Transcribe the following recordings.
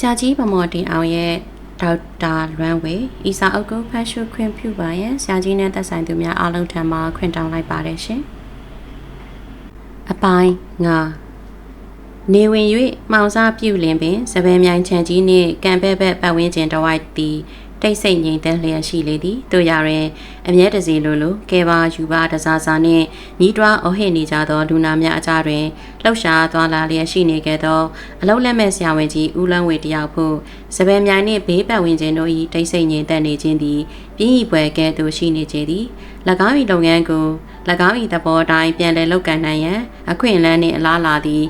ဆရာကြီးဗမော်တင်အောင်ရဲ့ဒေါက်တာလွမ်းဝေဤစာအုပ်ကိုဖတ်ရှုခွင့်ပြုပါရန်ဆရာကြီးနဲ့သက်ဆိုင်သူများအားလုံးထံမှခွင့်တောင်းလိုက်ပါတယ်ရှင်။အပိုင်းငါနေဝင်၍မှောင်စားပြုလင်ပင်စပယ်မြိုင်ချန်ကြီးနှင့်ကံပဲ့ဘက်ပတ်ဝန်းကျင်တစ်ဝိုက်သည် တိတ်ဆိတ်ငြိမ်သက်လျက်ရှိလေသည်တို့ရရင်အမြဲတစေလိုလိုကဲပါယူပါတစားစားနှင့်ညီးတွားအဟိနေကြသောလူနာများအကြတွင်လှုပ်ရှားသွားလာလျက်ရှိနေခဲ့သောအလုံးလက်မဲ့ဆရာဝန်ကြီးဦးလန်းဝေတယောက်ဖို့စပယ်မြိုင်နှင့်ဘေးပတ်ဝန်းကျင်တို့၏တိတ်ဆိတ်ငြိမ်သက်နေခြင်းသည်ပြင်းဤပွဲကဲ့သို့ရှိနေကြသည်၎င်း၏လုပ်ငန်းကို၎င်း၏သဘောတိုင်းပြန်လည်လုပ်ကိုင်နိုင်ရန်အခွင့်အလမ်းနှင့်အလားအလာသည်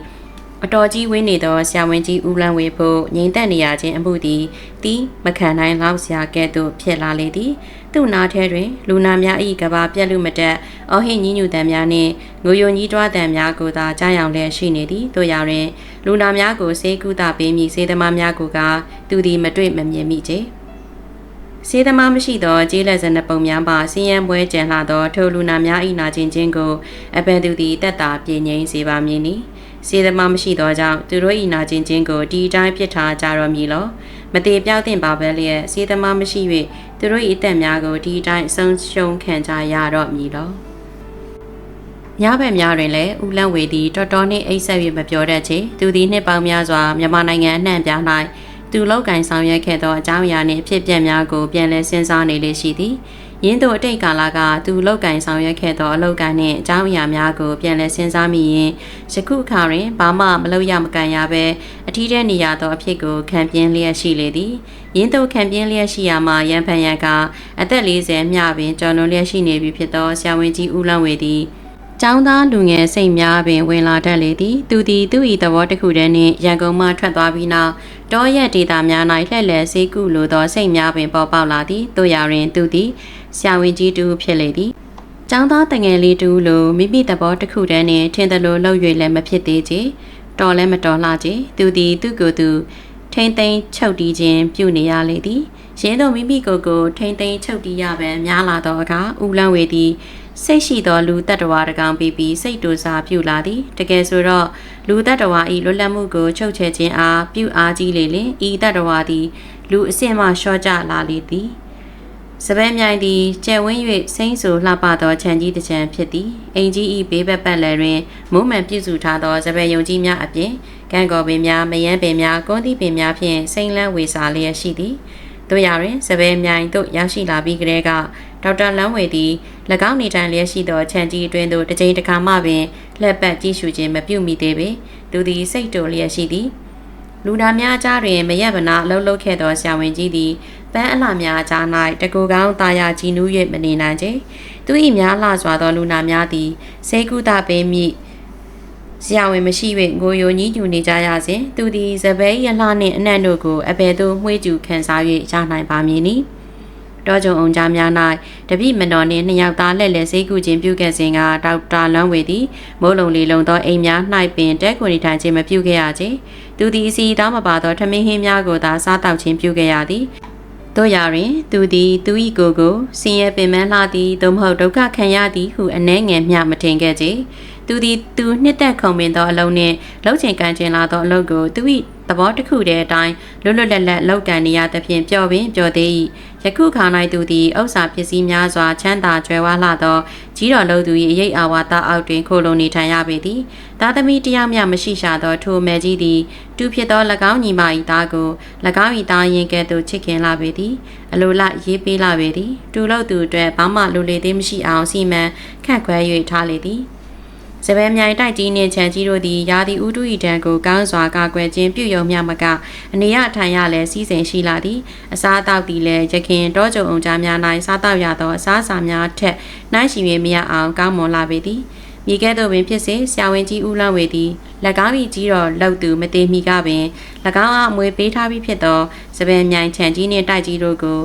အတော်ကြီးဝင်းနေသောဆရာဝန်ကြီးဦးလန်းဝေဖို့ငြိမ်သက်နေရခြင်းအမှုသည်တီးမခံနိုင်လောက်ဆရာကဲ့သို့ဖြစ်လာလေသည်သူ့နာထဲတွင် လူနာများ၏ကဘာပြက်လူမတက်အော်ဟစ်ညင်းညူတံများနှင့်ငိုယိုညည်းတွားတံများကိုသာကြားရောင်လျက်ရှိနေသည်တို့ရာတွင် လူနာများကိုစေကုသပေးမည်စေသမားများကိုကသူသည်မတွေ့မမြင်မိကြစေသမားမရှိသောကျေးလက်စနပုံများပါစင်းရန်ပွဲကြံလာသောထိုလူနာများ၏နာကျင်ခြင်းကိုအပန်သူသည်တက်တာပြင်းငိမ့်စေပါမည်နီ။ စေသမားမရှိသောကြောင့်သူတို့၏နာကျင်ခြင်းကိုဒီအတိုင်းပြစ်ထားကြတော့မည်လောမသေးပြောက်တင်ပါပဲလျက်စေသမားမရှိ၍သူတို့၏အသက်များကိုဒီအတိုင်းအဆုံးရှုံးခံကြရတော့မည်လောညဘက်များတွင်လည်းဦးလန့်ဝေသည်တော်တော်နှင့်အိတ်ဆက်၍မပြောတတ်ချေသူသည်နှစ်ပေါင်းများစွာမြန်မာနိုင်ငံအနှံ့ပြား၌သူလောက်ကင်ဆောင်ရွက်ခဲ့သောအကြောင်းအရာနှင့်ဖြစ်ပျက်များကိုပြန်လည်စဉ်းစားနေလေရှိသည် ရင်းတို့အတိတ်ကာလကသူလောက်ကင်ဆောင်ရွက်ခဲ့သောအလုပ်ကံနှင့်အကြောင်းအရာများကိုပြန်လည်စဉ်းစားမိရင်ယခုအခါတွင်ဘာမှမလုပ်ရမကန်ရဘဲအထီးတဲ့နေရသောအဖြစ်ကိုခံပြင်းလျက်ရှိလေသည်ရင်းတို့ခံပြင်းလျက်ရှိရာမှာရန်ဖန်ရန်ကအသက်40မြပင်ကျော်လွန်လျက်ရှိနေပြီဖြစ်သောဆရာဝန်ကြီးဦးလန့်ဝေသည် ကျောင်းသားလူငယ်စိတ်များပင်ဝင်လာတတ်လေသည်သူသည်သူ၏သဘောတစ်ခုတည်းနှင့်ရန်ကုန်မှထွက်သွားပြီးနောက်တောရက်ဒေတာများ၌လှည့်လည်စေကုလိုသောစိတ်များပင်ပေါ်ပေါက်လာသည်တို့ရာတွင်သူသည်ဆရာဝန်ကြီးတူဖြစ်လေသည်။ကျောင်းသားတငယ်လေးတူလိုမိမိသဘောတစ်ခုတည်းနဲ့ထင်သလိုလှုပ်၍လည်းမဖြစ်သေးချေ။တော်လည်းမတော်လှချေ။သူသည်သူ့ကိုယ်သူထိမ့်သိမ်းချုပ်တီးခြင်းပြုနေရလေသည်။ရင်းတို့မိမိကိုယ်ကိုထိမ့်သိမ်းချုပ်တီးရပန်များလာသောအခါဦးလန်းဝေသည် စိတ်ရှိသောလူတ attva တကောင်ပြီးပြီးစိတ်တူစာပြုလာသည်တကယ်ဆိုတော့လူတ attva ၏လွတ်လပ်မှုကိုချုပ်ချယ်ခြင်းအားပြုအားကြီးလေလင်ဤတ attva သည်လူအစ်စ်မှလျှော့ကျလာလေသည်စပယ်မြိုင်သည်ကျယ်ဝန်း၍စိမ့်ဆူလှပသောခြံကြီးတစ်ခြံဖြစ်သည်အိမ်ကြီး၏ဘေးဘက်ပတ်လည်တွင်မုံမှန်ပြုစုထားသောစပယ်ယုံကြီးများအပြင်ကံကော်ပင်များမယန်းပင်များကွန်တိပင်များဖြင့်စိမ့်လန်းဝေစာလျက်ရှိသည် တို့ရတွင်စပယ်မြိုင်သို့ရောက်ရှိလာပြီးကတည်းကဒေါက်တာလန်းဝေသည်၎င်းနေထိုင်လျက်ရှိသောခြံကြီးအတွင်းသို့တစ်ချိန်တစ်ခါမှပင်လက်ပတ်ကြည့်ရှုခြင်းမပြုမိသေးပေသူသည်စိတ်တိုလျက်ရှိသည်လူနာများကြားတွင်မရက်ဗနာအလုံးလုံးခဲ့သောဆရာဝန်ကြီးသည်ပန်းအလှများကြား၌တကူကောင်းတာယာကြည်နူး၍မနေနိုင်ချေသူ၏များလှစွာသောလူနာများသည်စေကုသပေးမိ ဆရာဝန်မရှိ၍ငိုယိုညည်းညူနေကြရစဉ်သူသည်စပယ်ရလှနှင့်အနံ့တို့ကိုအဘယ်သို့မှွေးကျူခံစား၍ရနိုင်ပါမည်နည်းတောကြုံအောင်ကြားများ၌တပိမတော်နှင့်နှစ်ယောက်သားလက်လက်စေးကူခြင်းပြုခဲ့စဉ်ကဒေါက်တာလွမ်းဝေသည်မိုးလုံလေးလုံသောအိမ်များ၌ပင်တဲခွန်နေထိုင်ခြင်းမပြုခဲ့ရခြင်းသူသည်အစီတောင်းမပါသောထမင်းဟင်းများကိုသာစားတောက်ခြင်းပြုခဲ့ရသည်တို့ရာတွင် သူသည်သူ၏ကိုယ်ကိုဆင်းရဲပင်ပန်းလှသည်သို့မဟုတ်ဒုက္ခခံရသည်ဟုအနှဲငယ်မျှမထင်ခဲ့ကြ သူသည်သူနှစ်သက်ခုံပင်သောအလုံးနှင့်လှုပ်ချင်ကန်ချင်လာသောအလုပ်ကိုသူ၏သဘောတစ်ခုတည်းအတိုင်းလွတ်လွတ်လပ်လပ်လောက်ကန်နေရသဖြင့်ပျော်ပင်ပျော်သေး၏ယခုခါ၌သူသည်ဥစ္စာပစ္စည်းများစွာချမ်းသာကြွယ်ဝလှသောကြီးတော်လုံးသူ၏အရေးအာဝါဒအောက်တွင်ခိုလုံနေထိုင်ရပေသည်သားသမီးတရားမျှမရှိရှာသောထိုမယ်ကြီးသည်တူဖြစ်သော၎င်းညီမ၏သားကို၎င်း၏သားရင်ကဲ့သို့ချစ်ခင်လာပေသည်အလိုလရေးပေးလာပေသည်တူလို့သူအတွက်ဘာမှလိုလေသေးမရှိအောင်စီမံခန့်ခွဲ၍ထားလေသည် စပယ်မြိုင်တိုက်ကြီးနှင့်ချန်ကြီးတို့သည်ရာသီဥတု၏တံကိုကောင်းစွာကာကွယ်ခြင်းပြုယုံမြမကအနေရထိုင်ရလဲစီးစိမ်ရှိလာသည်အစားအသောက်သည်လည်းရခင်တောကြုံအောင်ကြားများ၌စားတောက်ရသောအစားအစာများထက်နှိုင်းရှင်၍မရအောင်ကောင်းမွန်လာပေသည်မိကဲ့သို့ပင်ဖြစ်စေဆရာဝန်ကြီးဦးလန့်ဝေသည်၎င်း၏ကြီးတော်လောက်သူမသေးမီကပင်၎င်းအားအမွေပေးထားပြီးဖြစ်သောစပယ်မြိုင်ချန်ကြီးနှင့်တိုက်ကြီးတို့ကို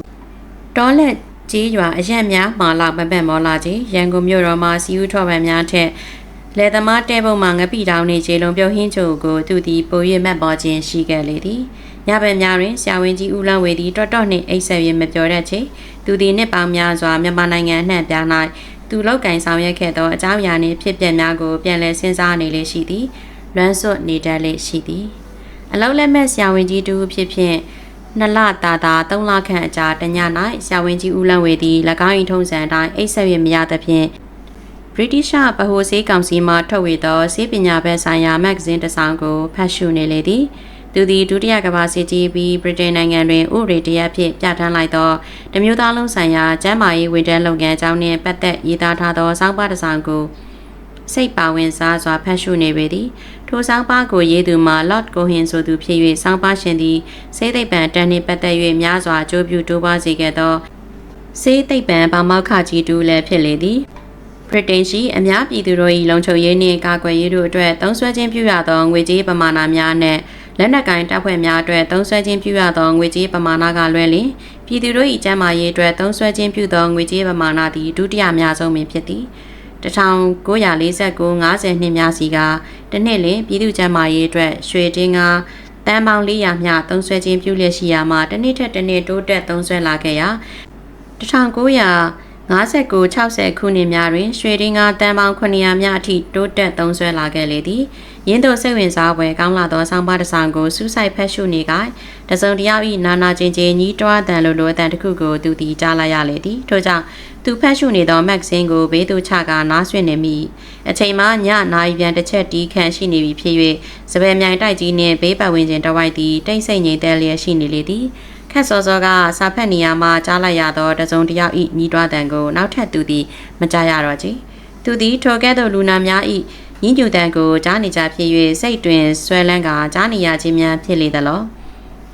တောလက်ကြီးရွာအရက်များမှာလာမပန့်မောလာကြီးရန်ကုန်မြို့တော်မှာစီဦးထော်ပံများထက် လယ်သမားတဲပုံမှာငပိတောင်းနေခြေလုံးပြုံးဟင်းချိုကိုသူသည်ပို၍မှတ်ပေါ်ခြင်းရှိခဲ့လေသည်ညဘက်များတွင်ဆရာဝန်ကြီးဦးလန်းဝေသည်တော်တော်နှင့်အိတ်ဆက်၍မပြောတတ်ချေသူသည်နှစ်ပေါင်းများစွာမြန်မာနိုင်ငံအနှံ့ပြား၌သူလောက်ကင်ဆောင်ရွက်ခဲ့သောအကြောင်းအရာနှင့်ဖြစ်ပျက်များကိုပြန်လည်စဉ်းစားနေလေရှိသည်လွမ်းစွတ်နေတတ်လေရှိသည်အလုံးလက်မဲ့ဆရာဝန်ကြီးတူဖြစ်ဖြင့်နှစ်လတာတာသုံးလခန့်အကြာတည၌ဆရာဝန်ကြီးဦးလန့်ဝေသည်၎င်း၏ထုံးစံအတိုင်းအိတ်ဆက်ရမရသဖြင့် British ဗဟိုဆေးကောင်စီမှထုတ်ဝေသောဆေးပညာဘက်ဆိုင်ရာမဂ္ဂဇင်းတစ်စောင်ကိုဖတ်ရှုနေလေသည်သူသည်ဒုတိယကမ္ဘာစစ်ကြီးပြီးဗြိတိန်နိုင်ငံတွင်ဥပဒေတရားဖြင့်ပြဋ္ဌာန်းလိုက်သောတမျိုးသားလုံးဆိုင်ရာကျန်းမာရေးဝန်ထမ်းလုပ်ငန်းအကြောင်းနှင့်ပတ်သက်ရေးသားထားသောစောင်းပါးတစ်စောင်ကိုစိတ်ပါဝင်စားစွာဖတ်ရှုနေပေသည်ထိုစောင်းပါးကိုရေးသူမှာ Lord Cohen ဆိုသူဖြစ်၍စောင်းပါးရှင်သည်စေသိပ္ပံတန်နှင့်ပတ်သက်၍များစွာအကျိုးပြုတိုးပွားစေခဲ့သောစေသိပ္ပံဗမောက္ခကြီးတူလည်းဖြစ်လေသည် ဗြိတိန်ရှိအများပြည်သူတို့၏လုံခြုံရေးနှင့်ကာကွယ်ရေးတို့အတွက်သုံးစွဲခြင်းပြုရသောငွေကြေးပမာဏများနှင့်လက်နက်ကိုင်တပ်ဖွဲ့များအတွက်သုံးစွဲခြင်းပြုရသောငွေကြေးပမာဏကလွဲလျင်ပြည်သူတို့၏ကျန်းမာရေးအတွက်သုံးစွဲခြင်းပြုသောငွေကြေးပမာဏသည်ဒုတိယအများဆုံးပင်ဖြစ်သည်1949 50နှစ်များစီကတနှစ်လင်ပြည်သူ့ကျန်းမာရေးအတွက်ရွှေတင်းကတန်ပေါင်း400မျှသုံးစွဲခြင်းပြုလျက်ရှိရာမှာတစ်နှစ်ထက်တစ်နှစ်တိုးတက်သုံးစွဲလာခဲ့ရာ1900 59-60ခုနှစ်များတွင်ရွှေရင်းကားတန်ပေါင်း900မြအထိတိုးတက်သုံးစွဲလာခဲ့လေသည်။ရင်းတို့စိတ်ဝင်စားပွဲကောင်းလာသောဆောင်းပါးတစ်ဆောင်ကိုစူးစိုက်ဖက်ရှုနေကတစုံတယောက်၏နာနာချင်းချင်းညီးတွားတန်လိုလိုအတန်တစ်ခုကိုသူသည်ကြားလိုက်ရလေသည်။ထို့ကြောင့်သူဖက်ရှုနေသောမဂ္ဂဇင်းကိုဘေးသူချကနားဆွင့်နေမိ။အချိန်မှညနာရီပြန်တစ်ချက်တီးခန့်ရှိနေပြီဖြစ်၍စပယ်မြိုင်တိုက်ကြီးနှင့်ဘေးပတ်ဝန်းကျင်တဝိုက်သည်တိတ်ဆိတ်ငြိမ်သက်လျက်ရှိနေလေသည်။ ခက်စောစောကစာဖတ်နေရမှာကြားလိုက်ရသောတစုံတယောက်ဤညီးတွားတန်ကိုနောက်ထပ်သူသည်မကြားရတော့ကြသူသည်ထိုကဲ့သို့လူနာများဤညီးညူတန်ကိုကြားနေကြဖြစ်၍စိတ်တွင်ဆွဲလန်းကကြားနေရခြင်းများဖြစ်လေသလော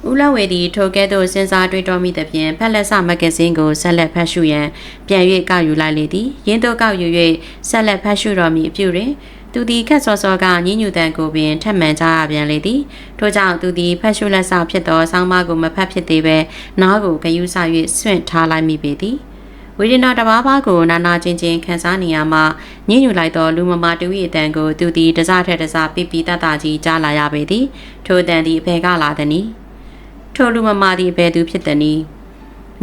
ဦးလဝေသည်ထိုကဲ့သို့စဉ်းစားတွေးတောမိသဖြင့်ဖက်လက်ဆမဂ္ဂဇင်းကိုဆက်လက်ဖတ်ရှုရန်ပြန်၍ကောက်ယူလိုက်လေသည်ရင်းတို့ကောက်ယူ၍ဆက်လက်ဖတ်ရှုတော်မူအပြုတွင် သူသည်ခက်စောစောကညညူတန်ကိုပင်ထပ်မံကြရပြန်လေသည်ထို့ကြောင့်သူသည်ဖတ်ရှုလက်ဆောင်ဖြစ်သောဆောင်းပါးကိုမဖတ်ဖြစ်သေးပဲနားကိုဂယုဆ၍ဆွင့်ထားလိုက်မိပေသည်ဝေဒနာတဘာဘာကိုနာနာချင်းချင်းခံစားနေရမှညှဉ်းညူလိုက်သောလူမမာတူ၏အတန်ကိုသူသည်တစားထက်တစားပြပြတတ်တာကြီးကြားလာရပေသည်ထိုအတန်သည်အဖေကလာသည်နီထိုလူမမာသည်ဘယ်သူဖြစ်သည်နီ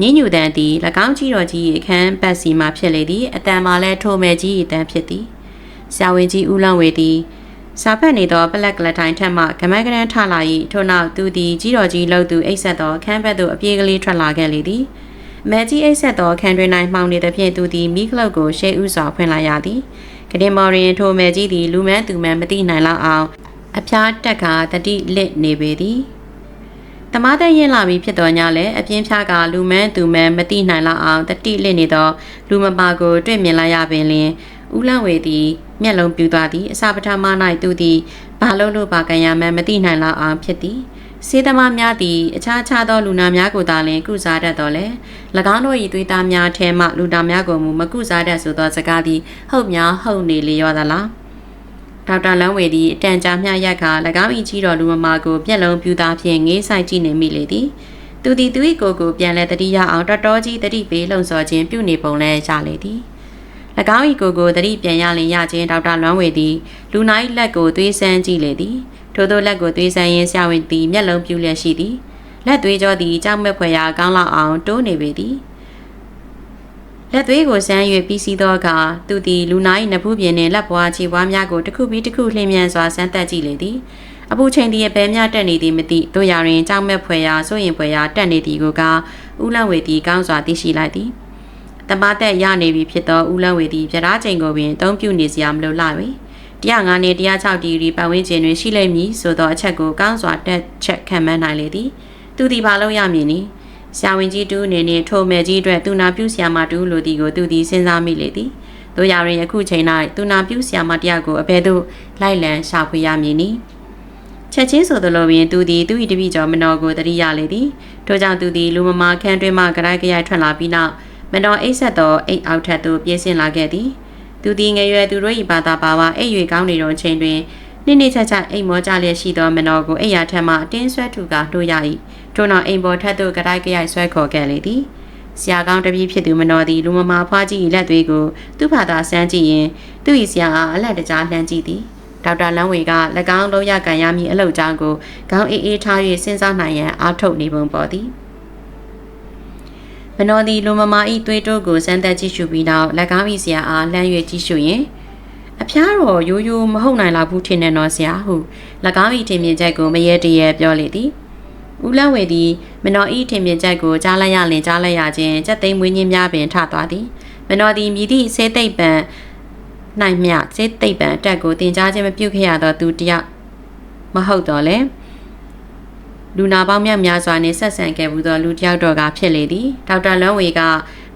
ညညူတန်သည်၎င်းကြီးတော်ကြီး၏အခန်းပတ်စီမှဖြစ်လေသည်အတန်မှလည်းထိုမဲကြီး၏အတန်ဖြစ်သည် ဆရာဝန်ကြီးဦးလန့်ဝေသည်စာဖတ်နေသောပလက်ကလထိုင်ထက်မှကမန်းကရန်ထလာ၏ထို့နောက်သူသည်ကြီးတော်ကြီးလှုပ်သူအိတ်ဆက်သောအခန်းဘက်သို့အပြေးကလေးထွက်လာခဲ့လေသည်မဲကြီးအိတ်ဆက်သောအခန်းတွင်၌မှောင်နေသဖြင့်သူသည်မိခလုတ်ကိုရှေးဥစွာဖွင့်လိုက်ရသည်ကတင်မော်ရင်ထိုမဲကြီးသည်လူမန်းသူမန်းမသိနိုင်လောက်အောင်အဖျားတက်ကတတိလစ်နေပေသည်တမားတဲ့ရင်လာပြီးဖြစ်တော်ညလည်းအပြင်းဖြားကလူမန်းသူမန်းမတိနိုင်လောက်အောင်တတိလစ်နေသောလူမပါကိုတွေ့မြင်လိုက်ရပင်လျင် ဦးလန့်ဝေသည်မျက်လုံးပြူသွားသည်အစာပထမ၌သူသည်ဘာလို့လို့ပါကံရမှန်းမသိနိုင်လောက်အောင်ဖြစ်သည်စေသမားများသည်အခြားခြားသောလူနာများကိုသာလျှင်ကုစားတတ်တော်လဲ၎င်းတို့၏သွေးသားများထဲမှလူနာများကိုမူမကုစားတတ်ဆိုသောစကားသည်ဟုတ်များဟုတ်နေလေရောသလားဒေါက်တာလန်းဝေသည်အတန်ကြာမျှရက်ခါ၎င်း၏ကြီးတော်လူမမာကိုပြက်လုံးပြူသားဖြင့်ငေးဆိုင်ကြည့်နေမိလေသည်သူသည်သူ၏ကိုယ်ကိုပြန်လဲတတိယအောင်တော်တော်ကြီးတတိပေးလှုံ့ဆော်ခြင်းပြုနေပုံလဲရလေသည်၎ င်း၏ကိုကိုတတိပြန်ရလင်ရခြင်းဒေါက်တာလွမ်းဝေသည်လူနာ၏လက်ကိုသွေးဆန်းကြည့်လေသည်ထို့သောလက်ကိုသွေးဆန်းရင်းဆရာဝန်သည်မျက်လုံးပြူလျက်ရှိသည်လက်သွေးကြောသည်ကြောက်မဲ့ဖွယ်ရာကောင်းလောက်အောင်တိုးနေပေသည်လက်သွေးကိုဆန်း၍ပြီးစီးသောအခါသူသည်လူနာ၏နဖူးပြင်နှင့်လက်ပွားခြေပွားများကိုတစ်ခုပြီးတစ်ခုလှည့်မြန်စွာဆန်းသက်ကြည့်လေသည်အပူချိန်သည်အပဲများတက်နေသည်မသိတို့ရရင်ကြောက်မဲ့ဖွယ်ရာစိုးရင်ဖွယ်ရာတက်နေသည်ကိုကဦးလန့်ဝေသည်ကောင်းစွာသိရှိလိုက်သည် တမသက်ရနေပြီဖြစ်သောဦးလန်းဝေသည်ပြရားချိန်ကိုပင်အသုံးပြုနေစရာမလိုလာပေ105နဲ့106ဒီဂရီပတ်ဝန်းကျင်တွင်ရှိလိမ့်မည်ဆိုသောအချက်ကိုကောင်းစွာတက်ချက်ခံမှန်းနိုင်လေသည်သူသည်ဘာလို့ရမည်နည်းဆရာဝန်ကြီးတူအနေနဲ့ထိုမယ်ကြီးအတွက်သူနာပြုဆရာမတူလိုသည်ကိုသူသည်စဉ်းစားမိလေသည်တို့ရရင်အခုချိန်၌သူနာပြုဆရာမတယောက်ကိုအဘယ်သို့လိုက်လံရှာဖွေရမည်နည်းချက်ချင်းဆိုသလိုပင်သူသည်သူ၏တပည့်ကျော်မနော်ကိုတတိယလေသည်ထို့ကြောင့်သူသည်လူမမာခန်းတွင်မှကြိုက်ကြိုက်ထွက်လာပြီးနောက် မတော်အိတ်ဆက်သောအိတ်အောက်ထပ်သို့ပြေးဆင်းလာခဲ့သည်သူသည်ငရွယ်သူတို့၏ဘာသာပါဝါအိတ်၍ကောင်းနေသောချိန်တွင်နိနေချာချာအိမ်မောကြလျက်ရှိသောမနောကိုအိယာထက်မှအတင်းဆွဲထူကတို့ရ၏ထို့နောက်အိမ်ပေါ်ထက်သို့ကြိုက်ကြိုက်ဆွဲခေါ်ခဲ့လေသည်ဆရာကောင်းတပည့်ဖြစ်သူမနောသည်လူမမာဖွားကြီး၏လက်သွေးကိုသူ့ဘာသာစမ်းကြည့်ရင်သူ့၏ဆရာအားအလက်တကြားလှမ်းကြည့်သည်ဒေါက်တာလန်းဝေက၎င်းလုံးရကန်ရမည်အလုပ်ကြောင်းကိုခေါင်းအေးအေးထား၍စဉ်းစားနိုင်ရန်အားထုတ်နေပုံပေါ်သည် မနောသည်လူမမာဤသွေးတိုးကိုစမ်းသက်ကြည့်ရှုပြီးနောက်လက်ကားမိစရာအားလှမ်း၍ကြည့်ရှုရင်အအဖျားတော့ရိုးရိုးမဟုတ်နိုင်လောက်ဘူးထင်တယ်နော်ဆရာဟု၎င်း၏ထင်မြင်ချက်ကိုမရေတရေပြောလေသည်ဦးလဝေသည်မနော်ဤထင်မြင်ချက်ကိုကြားလိုက်ရလင်ကြားလိုက်ရခြင်းစက်သိမ်းမွေးညင်းများပင်ထသွားသည်မနော်သည်မြည်သည့်ဆေးသိပ်ပံနိုင်မြဆေးသိပ်ပံအတက်ကိုတင်ကြားခြင်းမပြုခဲ့ရသောသူတယောက်မဟုတ်တော့လေ လူနာပေါင်းများများစွာနှင့်ဆက်ဆံခဲ့မှုသောလူတစ်ယောက်တော်ကဖြစ်လေသည်ဒေါက်တာလွန်းဝေက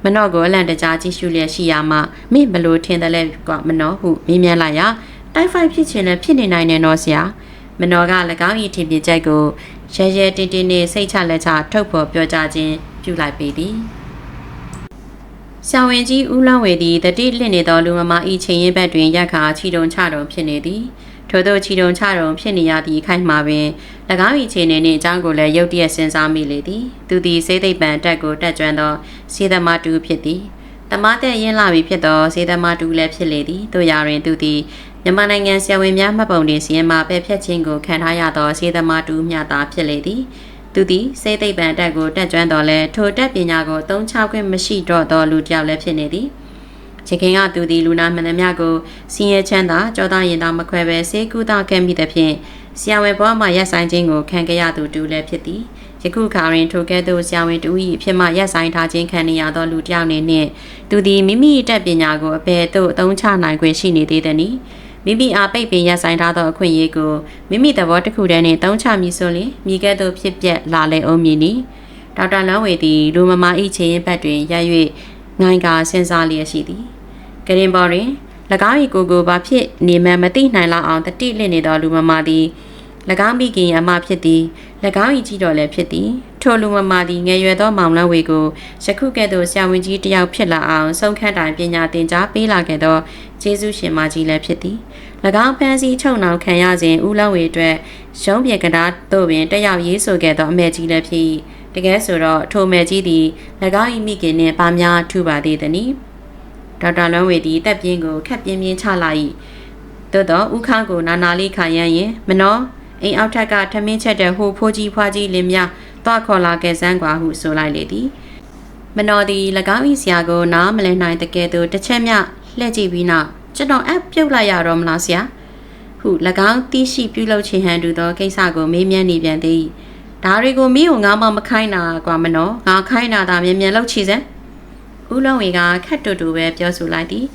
မနော့ကိုအလန့်တကြားကြည့်ရှုလျက်ရှိရာမှမင်းဘလို့ထင်တယ်လဲကမနော့ဟုမေးမြန်းလိုက်ရာတိုက်ဖိုက်ဖြစ်ခြင်းလည်းဖြစ်နေနိုင်တယ်နော်ဆရာမနော့က၎င်း၏ထင်မြင်ချက်ကိုရဲရဲတင်းတင်းနဲ့စိတ်ချလက်ချထုတ်ဖော်ပြောကြားခြင်းပြုလိုက်ပေသည်ဆာဝင်ကြီးဦးလန်းဝေသည်တတိလင့်နေသောလူမမဤချင်းရင်ဘက်တွင်ရက်ခါချီတုံချတုံဖြစ်နေသည် ထို့သောချီတုံချတုံဖြစ်နေရသည့်အခိုက်မှာပင်၎င်း၏ခြေနေနှင့်အကြောင်းကိုလည်းရုတ်တရက်စဉ်းစားမိလေသည်သူသည်စေသိပ်ပံတက်ကိုတက်ကြွသောစေသမားတူဖြစ်သည်တမတဲ့ရင်းလာပြီဖြစ်သောစေသမားတူလည်းဖြစ်လေသည်တို့ရာတွင်သူသည်မြန်မာနိုင်ငံဆရာဝန်များမှတ်ပုံတင်စီရင်မှာပဲဖြတ်ခြင်းကိုခံထားရသောစေသမားတူမျှသာဖြစ်လေသည်သူသည်စေသိပ်ပံတက်ကိုတက်ကြွတော်လဲထိုတက်ပညာကိုအသုံးချခွင့်မရှိတော့သောလူတစ်ယောက်လည်းဖြစ်နေသည် ချခင်ကသူသည်လူနာမှန်သမျှကိုစီရင်ချမ်းသာကြောသားရင်သာမခွဲပဲစေကူတာခဲ့မိသဖြင့်ဆရာဝန်ဘဝမှာရက်ဆိုင်ခြင်းကိုခံခဲ့ရသူတူလည်းဖြစ်သည်ယခုခါတွင်ထိုကဲ့သို့ဆရာဝန်တူ၏အဖြစ်မှရက်ဆိုင်ထားခြင်းခံရသောလူတစ်ယောက်နေနှင့်သူသည်မိမိတက်ပညာကိုအဘယ်သို့အသုံးချနိုင်ခွင့်ရှိနေသေးသည်။မိမိအားပိတ်ပင်ရဆိုင်ထားသောအခွင့်အရေးကိုမိမိသဘောတစ်ခုတည်းနှင့်တုံးချမည်ဆိုလျှင်မိကဲ့သို့ဖြစ်ပျက်လာလေအောင်မည်နီဒေါက်တာလန်းဝေသည်လူမမာဤချေရင်ဘက်တွင်ရ၍ငိုင်းကာစဉ်းစားလျက်ရှိသည် ကရင်ပေါ်တွင်၎င်း၏ကိုကိုဘာဖြစ်နေမှမသိနိုင်လောက်အောင်တတိလင့်နေသောလူမမာသည်၎င်းမိခင်အမဖြစ်သည်၎င်း၏ကြီးတော်လည်းဖြစ်သည်ထိုလူမမာသည်ငယ်ရွယ်သောမောင်လန်းဝေကိုယခုကဲ့သို့ဆရာဝန်ကြီးတယောက်ဖြစ်လာအောင်ဆုံးခန့်တိုင်ပညာသင်ကြားပေးလာခဲ့သောကျေးဇူးရှင်မကြီးလည်းဖြစ်သည်၎င်းဖန်စီချုပ်နှောင်ခံရစဉ်ဦးလန်းဝေအတွက်ရုံးပြေကတာတို့ပင်တက်ရောက်ရေးဆိုခဲ့သောအမေကြီးလည်းဖြစ်၏တကယ်ဆိုတော့ထိုမဲကြီးသည်၎င်း၏မိခင်နှင့်ပါများထူပါသေးသည်။ ဒေါက်တာလွန်းဝေသည်တက်ပြင်းကိုခက်ပြင်းပြင်းချလာ၏။သို့တော့ဥခန်းကိုနာနာလေးခံရရင်မနောအိမ်အောက်ထက်ကထမင်းချက်တဲ့ဟိုဖိုးကြီးဖွားကြီးလင်များသွားခေါ်လာခဲ့စမ်းကွာဟုဆိုလိုက်လေသည်မနော်သည်၎င်း၏ဆရာကိုနားမလဲနိုင်တဲ့ကဲ့သို့တစ်ချက်မျှလှည့်ကြည့်ပြီးနောက်ကျွန်တော်အပ်ပြုတ်လိုက်ရတော့မလားဆရာဟု၎င်းတီးရှိပြုလုပ်ချင်ဟန်တူသောကိစ္စကိုမေးမြန်းနေပြန်သည်ဒါတွေကိုမင်းကိုငါမှမခိုင်းတာကွာမနော်ငါခိုင်းတာဒါမြန်မြန်လုပ်ချီစမ်း ဦးလုံးဝေကခက်တူတူပဲပြောဆိုလိုက်သည်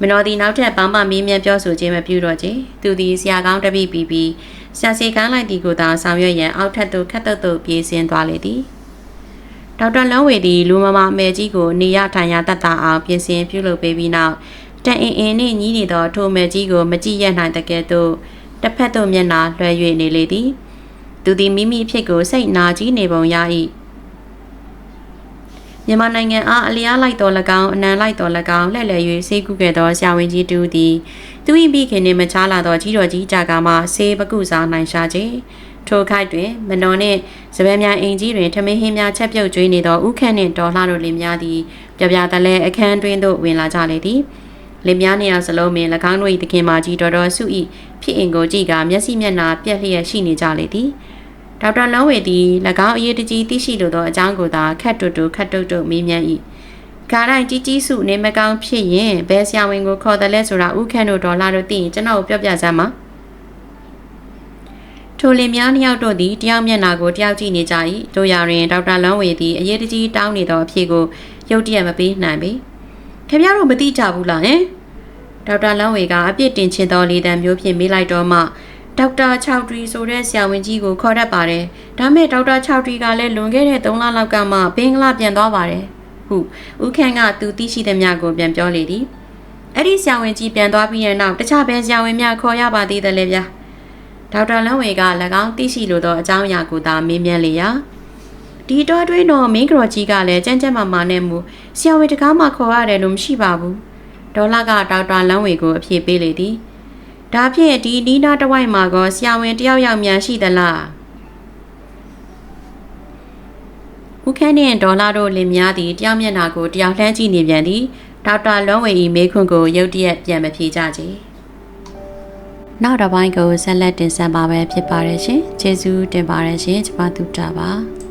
မနော်သည်နောက်ထပ်ဘာမှမေးမြန်းပြောဆိုခြင်းမပြုတော့ချေသူသည်ဆရာကောင်းတပိပြီးပြီးဆရာစီကန်းလိုက်သည်ကိုသာဆောင်ရွက်ရန်အောက်ထပ်သို့ခက်တုတ်တုတ်ပြေးဆင်းသွားလေသည်ဒေါက်တာလုံးဝေသည်လူမမအမေကြီးကိုနေရထိုင်ရတတ်တာအောင်ပြင်ဆင်ပြုလုပ်ပေးပြီးနောက်တန်အင်အင်နှင့်ညီးနေသောထိုမဲကြီးကိုမကြည့်ရနိုင်တဲ့ကဲ့သို့တစ်ဖက်သို့မျက်နှာလွှဲ၍နေလေသည်သူသည်မိမိအဖြစ်ကိုစိတ်နာကြီးနေပုံရ၏ မြန်မာနိုင်ငံအားအလျားလိုက်တော်၎င်းအနံလိုက်တော်၎င်းလှည့်လည်၍ဆေးကုခဲ့သောဆရာဝန်ကြီးတူသည်သူ၏မိခင်နှင့်မချလာသောကြီးတော်ကြီးကြကာမှဆေးပကုစားနိုင်ရှာခြင်းထိုခိုက်တွင်မနော်နှင့်စပယ်များအင်ကြီးတွင်ထမင်းဟင်းများချက်ပြုတ်ကျွေးနေသောဥခန့်နှင့်ဒေါ်လှတို့လင်များသည်ပြပြတလဲအခန်းတွင်သို့ဝင်လာကြလေသည်လင်များနေရာစလုံးပင်၎င်းတို့၏တခင်မကြီးတော်တော်စု၏ဖြစ်အင်ကိုကြည့်ကမျက်စိမျက်နှာပြက်လျက်ရှိနေကြလေသည် ဒေါက်တာလောဝေသည်၎င်းအရေးတကြီးသိရှိလိုသောအကြောင်းကိုသာခက်တူတူခက်တုတ်တုတ်မေးမြန်း၏ကာတိုင်းကြီးကြီးစုနေမကောင်းဖြစ်ရင်ဘယ်ဆရာဝန်ကိုခေါ်တယ်လဲဆိုတာဥခန့်တို့ဒေါ်လာတို့သိရင်ကျွန်တော်ပြောပြစမ်းပါထိုလင်များနှစ်ယောက်တို့သည်တယောက်မျက်နှာကိုတယောက်ကြည့်နေကြ၏တို့ရရင်ဒေါက်တာလွန်းဝေသည်အရေးတကြီးတောင်းနေသောအဖြေကိုရုတ်တရက်မပေးနိုင်ပေခင်ဗျားတို့မသိကြဘူးလားဟင်ဒေါက်တာလွန်းဝေကအပြစ်တင်ချင်သောလေတံမျိုးဖြင့်မေးလိုက်တော့မှ ဒေါက်တာ6ထရီဆိုတဲ့ဆရာဝန်ကြီးကိုခေါ်တတ်ပါတယ်ဒါမဲ့ဒေါက်တာ6ထရီကလည်းလွန်ခဲ့တဲ့3လလောက်ကမှဘင်္ဂလားပြန်သွားပါတယ်ဟုဦးခန့်ကသူသိရှိသည်များကိုပြန်ပြောလေသည်အဲ့ဒီဆရာဝန်ကြီးပြန်သွားပြီးတဲ့နောက်တခြားဘယ်ဆရာဝန်များခေါ်ရပါသေးတယ်လဲဗျာဒေါက်တာလန်းဝေက၎င်းသိရှိလိုသောအကြောင်းအရာကိုသာမေးမြန်းလေရာဒီတော့တွင်းတော့မင်းကတော်ကြီးကလည်းကြမ်းကြမ်းမာမာနဲ့မူဆရာဝန်တကားမှခေါ်ရတယ်လို့မရှိပါဘူးဒေါ်လာကဒေါက်တာလန်းဝေကိုအဖြေပေးလေသည် ဒါဖြင့်ဒီနီးနားတစ်ဝိုက်မှာကောဆရာဝန်တယောက်ယောက်များရှိသလားဦးခန်းနှင့်ဒေါ်လာတို့လင်များသည်တယောက်မျက်နှာကိုတယောက်လှမ်းကြည့်နေပြန်သည်ဒေါက်တာလွန်ဝေ၏မေးခွန်းကိုရုတ်တရက်ပြန်မဖြေကြကြ။နောက်တစ်ပိုင်းကိုဆက်လက်တင်ဆက်ပါပဲဖြစ်ပါတယ်ရှင်။ကျေးဇူးတင်ပါတယ်ရှင်။ကျွန်မသူတာပါ။